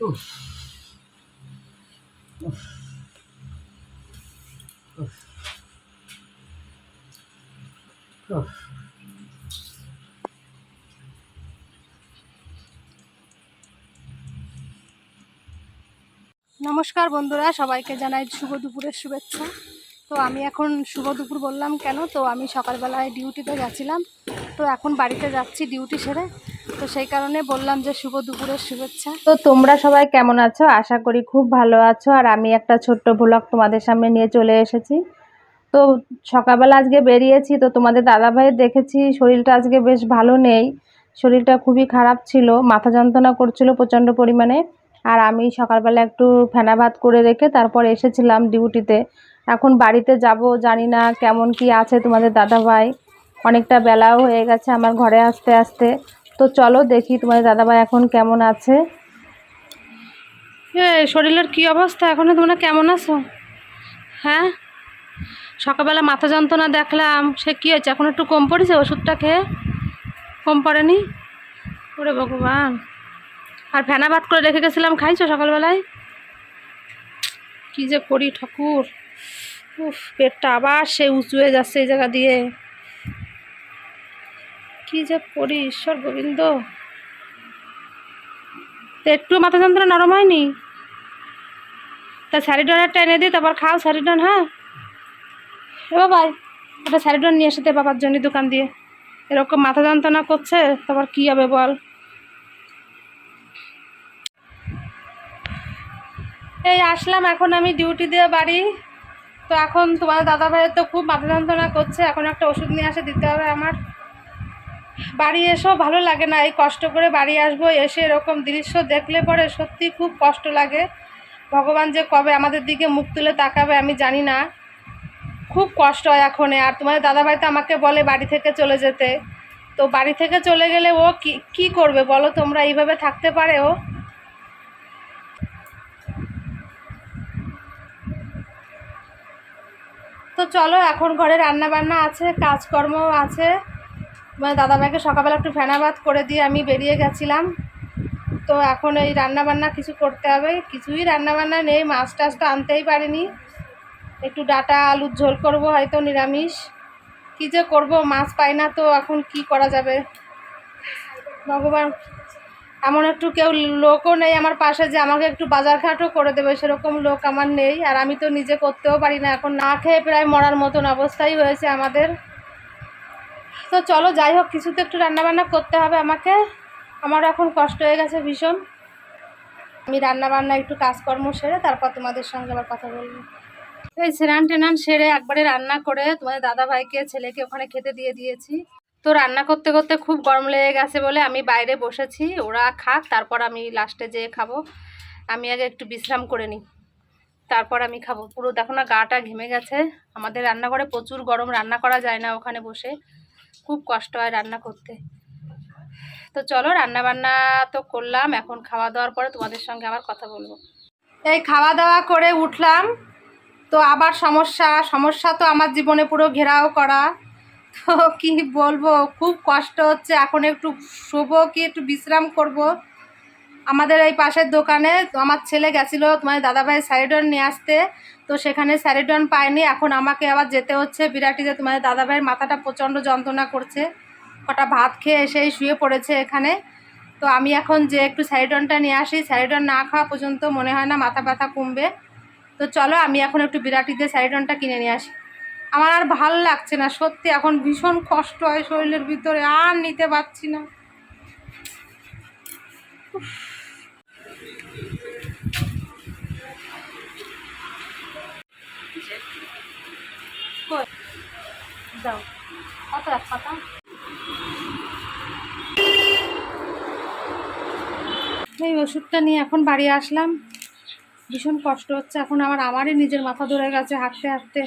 নমস্কার বন্ধুরা, সবাইকে জানাই শুভ দুপুরের শুভেচ্ছা। তো আমি এখন শুভ দুপুর বললাম কেন? তো আমি সকালবেলায় ডিউটিতে গেছিলাম। তো এখন বাড়িতে যাচ্ছি ডিউটি সেরে। তো সেই কারণে বললাম যে শুভ দুপুরের শুভেচ্ছা। তো তোমরা সবাই কেমন আছো? আশা করি খুব ভালো আছো। আর আমি একটা ছোট্ট ব্লগ তোমাদের সামনে নিয়ে চলে এসেছি। তো সকালবেলা আজকে বেরিয়েছি, তো তোমাদের দাদাভাই দেখেছি, শরীরটা আজকে বেশ ভালো নেই। শরীরটা খুবই খারাপ ছিল, মাথা যন্ত্রণা করছিল প্রচণ্ড পরিমাণে। আর আমি সকালবেলা একটু ফেনা ভাত করে রেখে তারপর এসেছিলাম ডিউটিতে। এখন বাড়িতে যাব, জানি না কেমন কি আছে তোমাদের দাদাভাই। অনেকটা বেলাও হয়ে গেছে আমার ঘরে আসতে আসতে। তো চলো দেখি তোমার দাদাভাই এখন কেমন আছে। শরীরের কি অবস্থা? এখন তোমরা কেমন আছো? হ্যাঁ? সকালবেলা মাথা যন্ত্রণা দেখলাম। সে কী হয়েছে? এখন একটু কম পড়েছে ওষুধটা খেয়ে? কম পড়েনি? ওরে ভগবান। আর ফেনা ভাত করে রেখে গেছিলাম, খাইছো সকালবেলায়? কী যে করি ঠাকুর। উফ, পেটটা আবার সে উঁচু হয়ে যাচ্ছে এই জায়গা দিয়ে। কী যে করি, ঈশ্বর গোবিন্দ? তো একটু মাথা যন্ত্রণা নরম হয়নি? তা স্যারিডন একটা এনে দিই তারপর খাও স্যারিডন হ্যাঁ? এ বাবাই একটা স্যারিডন নিয়ে এসে বাবার জন্য দোকান দিয়ে। এরকম মাথা যন্ত্রণা করছে, তারপর কী হবে বল? এই আসলাম, এখন আমি ডিউটি দিয়ে বাড়ি। তো এখন তোমার দাদা ভাইয়ের তো খুব মাথা যন্ত্রণা করছে, এখন একটা ওষুধ নিয়ে আসে দিতে হবে আমার। বাড়ি এসেও ভালো লাগে না, এই কষ্ট করে বাড়ি আসব, এসে এরকম দৃশ্য দেখলে পরে সত্যি খুব কষ্ট লাগে। ভগবান যে কবে আমাদের দিকে মুখ তুলে তাকাবে আমি জানি না। খুব কষ্ট হয় এখন, আর তোমাদের দাদাভাই তো আমাকে বলে বাড়ি থেকে চলে যেতে। তো বাড়ি থেকে চলে গেলে ও কি, কী করবে বলো তোমরা, এইভাবে থাকতে পারে ও? তো চলো, এখন ঘরে রান্না বান্না আছে কাজকর্ম আছে। মানে দাদাভাইকে সকালবেলা একটু ফেনা ভাত করে দিয়ে আমি বেরিয়ে গেছিলাম। তো এখন এই রান্না বান্না কিছু করতে হবে। কিছুই রান্না বান্না নেই, মাছ টাছ তো আনতেই পারিনি। একটু ডাটা আলুর ঝোল করব হয়তো, নিরামিষ। কী যে করব, মাছ পাই না তো, এখন কি করা যাবে? ভগবান, এমন একটু কেউ লোকও নেই আমার পাশে যে আমাকে একটু বাজারঘাটও করে দেবে, সেরকম লোক আমার নেই। আর আমি তো নিজে করতেও পারি না। এখন না খেয়ে প্রায় মরার মতন অবস্থাই হয়েছে আমাদের। তো চলো, যাই হোক, কিছু তো একটু রান্নাবান্না করতে হবে আমাকে। আমার এখন কষ্ট হয়ে গেছে ভীষণ। আমি রান্নাবান্না একটু কাজকর্ম সেরে তারপর তোমাদের সঙ্গে আবার কথা বলব। এই স্নান টেনান সেরে একবারে রান্না করে তোমাদের দাদা ভাইকে ছেলেকে ওখানে খেতে দিয়ে দিয়েছি। তো রান্না করতে করতে খুব গরম লেগে গেছে বলে আমি বাইরে বসেছি, ওরা খাক, তারপর আমি লাস্টে যেয়ে খাব। আমি আগে একটু বিশ্রাম করে নিই, তারপর আমি খাব। পুরো দেখো না গাটা ঘেমে গেছে। আমাদের রান্নাঘরে প্রচুর গরম, রান্না করা যায় না ওখানে বসে। খুব কষ্ট হয় রান্না করতে। তো চলো রান্না বান্না তো করলাম, এখন খাওয়া দাওয়ার পরে তোমাদের সঙ্গে আবার কথা বলব। এই খাওয়া দাওয়া করে উঠলাম, তো আবার সমস্যা সমস্যা তো আমার জীবনে পুরো ঘেরাও করা। তো কি বলব, খুব কষ্ট হচ্ছে, এখন একটু শোবো কি একটু বিশ্রাম করব। আমাদের এই পাশের দোকানে আমার ছেলে গেছিল তোমার দাদাভাই স্যারিডন নিয়ে আসতে, তো সেখানে স্যারিডন পায়নি, এখন আমাকে আবার যেতে হচ্ছে বিরাটিতে তোমাদের দাদাভাইয়ের মাথাটা প্রচণ্ড যন্ত্রণা করছে, কটা ভাত খেয়ে এসেই শুয়ে পড়েছে এখানে, তো আমি এখন যে একটু স্যারিডনটা নিয়ে আসি, স্যারিডন না খাওয়া পর্যন্ত মনে হয় না মাথা ব্যথা কমবে, তো চলো আমি এখন একটু বিরাটিতে স্যারিডনটা কিনে নিয়ে আসি। আমার আর ভালো লাগছে না, সত্যি এখন ভীষণ কষ্ট হয় শরীরের ভিতরে, আর নিতে পারছি না। দাও কত রাখ পাতা এই ওষুধটা নিয়ে এখন বাড়ি আসলাম। ভীষণ কষ্ট হচ্ছে। এখন আমার আমারই নিজের মাথা ধরে গেছে হাঁটতে হাঁটতে।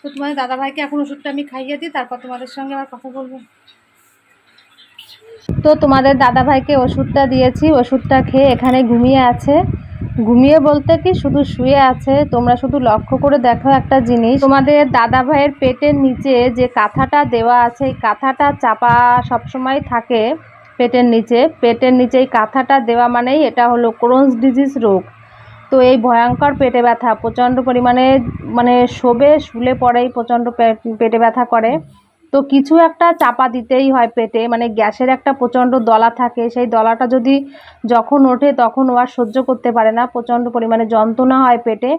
তো তোমাদের দাদাভাইকে এখন ওষুধটা আমি খাইয়ে দিই, তারপর তোমাদের সঙ্গে আবার কথা বলব। তো তোমাদের দাদাভাইকে ওষুধটা দিয়েছি। ওষুধটা খেয়ে এখানে ঘুমিয়ে আছে। ঘুমিয়ে বলতে কি শুধু শুয়ে আছে? তোমরা শুধু লক্ষ্য করে দেখো একটা জিনিস। তোমাদের দাদা ভাইয়ের পেটের নিচে যে কাঁথাটা দেওয়া আছে, এই কাঁথাটা চাপা সবসময় থাকে পেটের নিচে। পেটের নিচে এই কাঁথাটা দেওয়া মানেই এটা হলো ক্রোনস ডিজিজ রোগ। তো এই ভয়ঙ্কর পেটে ব্যথা, প্রচণ্ড পরিমাণে মানে শোবে, শুলে পরেই প্রচণ্ড পেটে ব্যথা করে। তো কিছু একটা চাপা দিতেই হয় পেটে। মানে গ্যাসের একটা প্রচণ্ড দলা থাকে, সেই দলাটা যদি যখন ওঠে তখন ও আর সহ্য করতে পারে না, প্রচণ্ড পরিমাণে যন্ত্রণা হয় পেটে।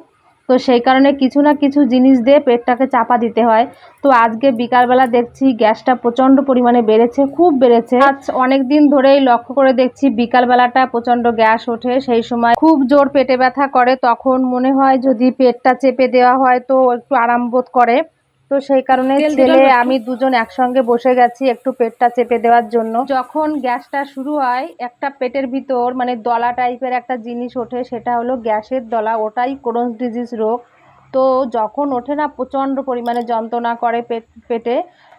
তো সেই কারণে কিছু না কিছু জিনিস দিয়ে পেটটাকে চাপা দিতে হয়। তো আজকে বিকালবেলা দেখছি গ্যাসটা প্রচণ্ড পরিমাণে বেড়েছে, খুব বেড়েছে। আজ অনেক দিন ধরেই লক্ষ্য করে দেখছি বিকালবেলাটা প্রচণ্ড গ্যাস ওঠে, সেই সময় খুব জোর পেটে ব্যথা করে। তখন মনে হয় যদি পেটটা চেপে দেওয়া হয় তো একটু আরাম বোধ করে। তো সেই কারণে ছেলে আমি দুজন একসঙ্গে বসে গেছি একটু পেটটা চেপে দেওয়ার জন্য। যখন গ্যাসটা শুরু হয় একটা পেটের ভিতর মানে দলা টাইপের একটা জিনিস ওঠে সেটা হলো গ্যাসের দলা। ওটাই ক্রোনস ডিজিজ রোগ। তো যখন ওঠে না প্রচণ্ড পরিমাণে যন্ত্রণা করে পেট পেটে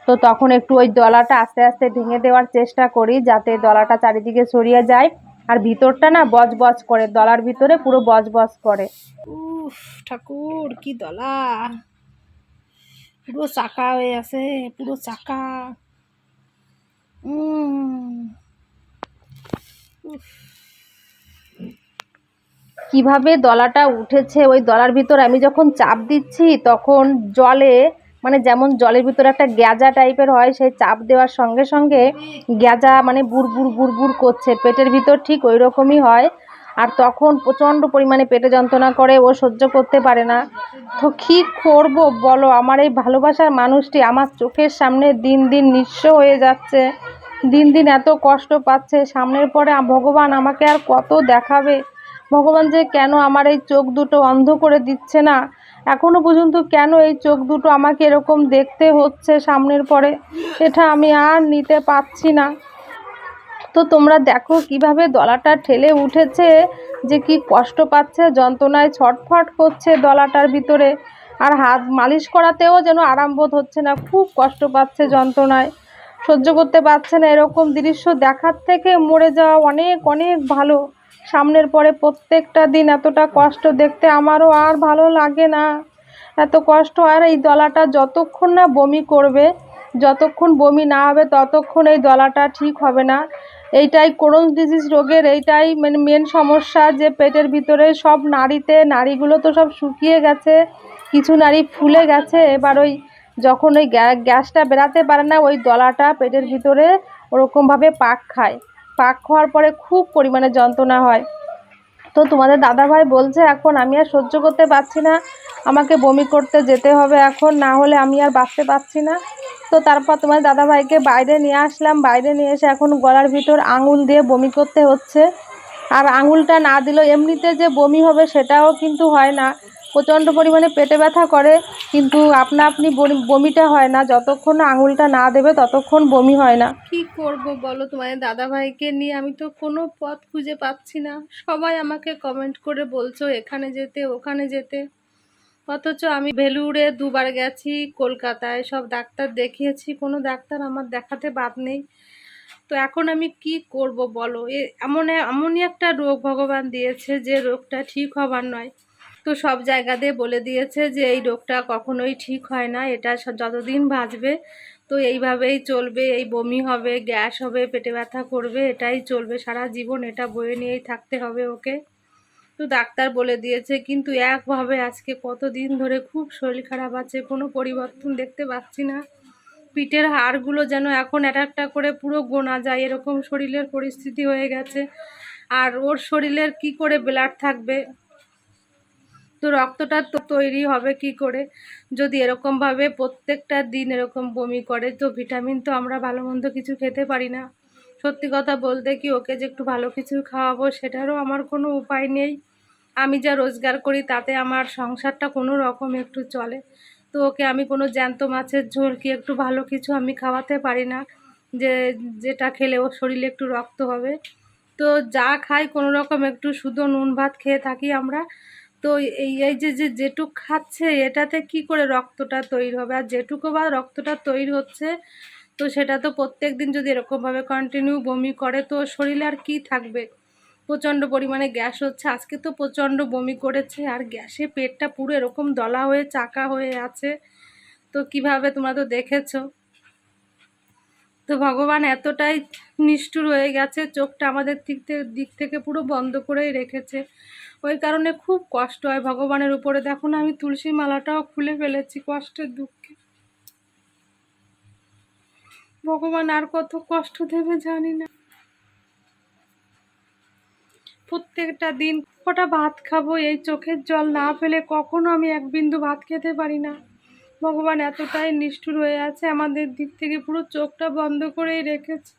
তো তখন একটু ওই দলাটা আস্তে আস্তে ভেঙে দেওয়ার চেষ্টা করি যাতে দলাটা চারিদিকে সরিয়ে যায়। আর ভিতরটা না বজ বজ করে দলার ভিতরে পুরো বজ বজ করে। উফ ঠাকুর কি দলা! পুরো চাকা হয়ে আছে, পুরো চাকা। কীভাবে দলাটা উঠেছে? ওই দলার ভিতর আমি যখন চাপ দিচ্ছি, তখন জলে মানে যেমন জলের ভিতরে একটা গ্যাজা টাইপের হয়, সেই চাপ দেওয়ার সঙ্গে সঙ্গে গ্যাজা মানে বুড়বুড় বুড়বুড় করছে। পেটের ভিতর ঠিক ওই রকমই হয়। আর তখন প্রচণ্ড পরিমাণে পেটে যন্ত্রণা করে, ও সহ্য করতে পারে না। তো কী করব বলো? আমার এই ভালোবাসার মানুষটি আমার চোখের সামনে দিন দিন নিঃস্ব হয়ে যাচ্ছে। দিন দিন এত কষ্ট পাচ্ছে। সামনের পরে ভগবান আমাকে আর কত দেখাবে? ভগবান যে কেন আমার এই চোখ দুটো অন্ধ করে দিচ্ছে না? এখনও পর্যন্ত কেন এই চোখ দুটো আমাকে এরকম দেখতে হচ্ছে সামনের পরে? এটা আমি আর নিতে পারছি না। তো তোমরা দেখো কীভাবে দলাটা ঠেলে উঠেছে, যে কি কষ্ট পাচ্ছে, যন্ত্রণায় ছটফট করছে দলাটার ভিতরে। আর হাত মালিশ করাতেও যেন আরাম বোধ হচ্ছে না, খুব কষ্ট পাচ্ছে যন্ত্রণায়। সহ্য করতে পারছে না এরকম দৃশ্য দেখার থেকে মরে যাওয়া অনেক অনেক ভালো। সামনের পরে প্রত্যেকটা দিন এতটা কষ্ট দেখতে আমারও আর ভালো লাগে না। এত কষ্ট আর এই দলাটা যতক্ষণ না বমি করবে, যতক্ষণ বমি না হবে, ততক্ষণ এই দলাটা ঠিক হবে না। এইটাই ক্রোনস ডিজিজ রোগের এইটাই মানে মেন সমস্যা যে পেটের ভিতরে সব নাড়িতে, নাড়িগুলো তো সব শুকিয়ে গেছে, কিছু নাড়ি ফুলে গেছে, এবার ওই যখন ওই গ্যা- গ্যাসটা বেরাতে পারে না, ওই দলাটা পেটের ভিতরে ওরকমভাবে পাক খায়। পাক খাওয়ার পরে খুব পরিমাণে যন্ত্রণা হয়। তো তোমাদের দাদাভাই বলছে, এখন আমি আর সহ্য করতে পারছি না, আমাকে বমি করতে যেতে হবে এখন, না হলে আমি আর বাঁচতে পারছি না। তো তারপর তোমার দাদাভাইকে বাইরে নিয়ে আসলাম। বাইরে নিয়ে এসে এখন গলার ভিতর আঙুল দিয়ে বমি করতে হচ্ছে। আর আঙুলটা না দিলেও এমনিতে যে বমি হবে সেটাও কিন্তু হয় না। প্রচণ্ড পরিমাণে পেটে ব্যথা করে, কিন্তু আপনা আপনি বমি- বমিটা হয় না। যতক্ষণ আঙুলটা না দেবে ততক্ষণ বমি হয় না। কি করব বলো তোমাদের দাদা ভাইকে নিয়ে? আমি তো কোনো পথ খুঁজে পাচ্ছি না। সবাই আমাকে কমেন্ট করে বলছো, এখানে যেতে, ওখানে যেতে। অথচ আমি ভেলুরে দুবার গেছি, কলকাতায়। সব ডাক্তার দেখিয়েছি, কোনো ডাক্তার আমার দেখাতে বাদ নেই। তো এখন আমি কি করব বলো? এমন এমনই একটা রোগ ভগবান দিয়েছে যে রোগটা ঠিক হবার নয়। তো সব জায়গাতে বলে দিয়েছে যে এই রোগটা কখনোই ঠিক হয় না, এটা যতদিন বাঁচবে, তো এইভাবেই চলবে। এই বমি হবে, গ্যাস হবে, পেটে ব্যথা করবে, এটাই চলবে। সারা জীবন এটা বয়ে নিয়েই থাকতে হবে ওকে। তো ডাক্তার বলে দিয়েছে, কিন্তু একভাবে আজকে কতদিন ধরে খুব শরীর খারাপ আছে, কোনো পরিবর্তন দেখতে পাচ্ছি না। পিঠের হাড়গুলো যেন এখন এক একটা করে পুরো গোনা যায়, এরকম শরীরের পরিস্থিতি হয়ে গেছে। আর ওর শরীরের কি করে ব্লাড থাকবে? তো রক্তটা তো তৈরি হবে কি করে? যদি এরকমভাবে প্রত্যেকটা দিন এরকম বমি করে, তো ভিটামিন তো আমরা ভালো মন্দ কিছু খেতে পারি না। সত্যি কথা বলতে কি ওকে যে একটু ভালো কিছু খাওয়াবো সেটারও আমার কোনো উপায় নেই। আমি যা রোজগার করি তাতে আমার সংসারটা কোনো রকম একটু চলে। তো ওকে আমি কোনো জ্যান্ত মাছের ঝোল কি একটু ভালো কিছু আমি খাওয়াতে পারি না? যে, যেটা খেলে ওর শরীরে একটু রক্ত হবে। তো যা খাই কোনো রকম একটু শুধু নুন ভাত খেয়ে থাকি আমরা। তো এই এই যে যে, যেটুক খাচ্ছে এটাতে কি করে রক্তটা তৈরি হবে? আর যেটুকু বা রক্তটা তৈরি হচ্ছে তো সেটা তো প্রত্যেক দিন যদি এরকমভাবে কন্টিনিউ বমি করে, তো শরীরে আর কি থাকবে? প্রচণ্ড পরিমাণে গ্যাস হচ্ছে। আজকে তো প্রচণ্ড বমি করেছে, আর গ্যাসে পেটটা পুরো এরকম দলা হয়ে, চাকা হয়ে আছে। তো কীভাবে তোমরা তো দেখেছ? তো ভগবান এতটাই নিষ্ঠুর হয়ে গেছে, চোখটা আমাদের দিক থেকে দিক থেকে পুরো বন্ধ করেই রেখেছে। ওই কারণে খুব কষ্ট হয় ভগবানের উপরে। দেখো না, আমি তুলসী মালাটাও খুলে ফেলেছি, কষ্টের দুঃখে। ভগবান আর কত কষ্ট দেবে জানি না। প্রত্যেকটা দিন কটা ভাত খাব এই চোখের জল না ফেলে কখনো আমি এক বিন্দু ভাত খেতে পারি না। ভগবান এতটাই নিষ্ঠুর হয়ে আছে, আমাদের দিক থেকে পুরো চোখটা বন্ধ করেই রেখেছে।